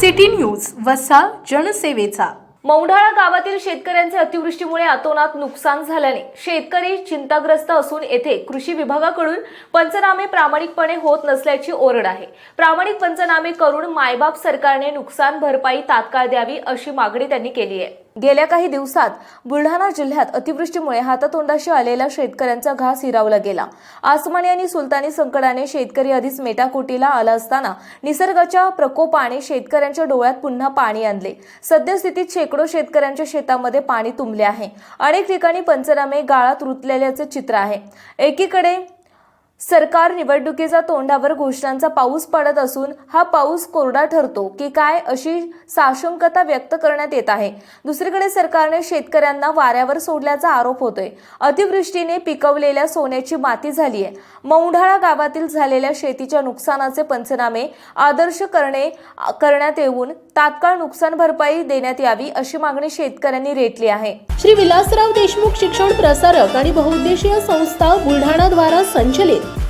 City news वसा जनसेवेचा. मौढाळा गावातील शेतकऱ्यांचे अतिवृष्टीमुळे अतोनात नुकसान झाल्याने शेतकरी चिंताग्रस्त असून येथे कृषी विभागाकडून पंचनामे प्रामाणिकपणे होत नसल्याची ओरड आहे. प्रामाणिक पंचनामे करून मायबाप सरकारने नुकसान भरपाई तात्काळ द्यावी अशी मागणी त्यांनी केली आहे. गेल्या काही दिवसात बुलढाणा जिल्ह्यात अतिवृष्टीमुळे हातातोंडाशी आलेल्या शेतकऱ्यांचा घास हिरावला गेला. आसमानी आणि सुलतानी संकटाने शेतकरी आधीच मेटाकुटीला आला असताना निसर्गाच्या प्रकोपाने शेतकऱ्यांच्या डोळ्यात पुन्हा पाणी आणले. सद्यस्थितीत शेकडो शेतकऱ्यांच्या शेतामध्ये पाणी तुंबले आहे. अनेक ठिकाणी पंचनामे गाळात रुतलेल्याचे चित्र आहे. एकीकडे सरकार निवडणुकीचा तोंडावर घोषणांचा पाऊस पडत असून हा पाऊस कोरडा ठरतो की काय अशी साशंकता व्यक्त करण्यात येत आहे. दुसरीकडे सरकारने शेतकऱ्यांना वाऱ्यावर सोडल्याचा आरोप होतोय. अतिवृष्टीने पिकवलेल्या सोन्याची माती झाली आहे मौढाळा गावातील झालेल्या शेतीच्या नुकसानाचे पंचनामे आदर्श करणे करण्यात येऊन तात्काळ नुकसान भरपाई देण्यात यावी अशी मागणी शेतकऱ्यांनी रेटली आहे. श्री विलासराव देशमुख शिक्षण प्रसारक आणि बहुउद्देशीय संस्था बुलढाणा द्वारा संचलित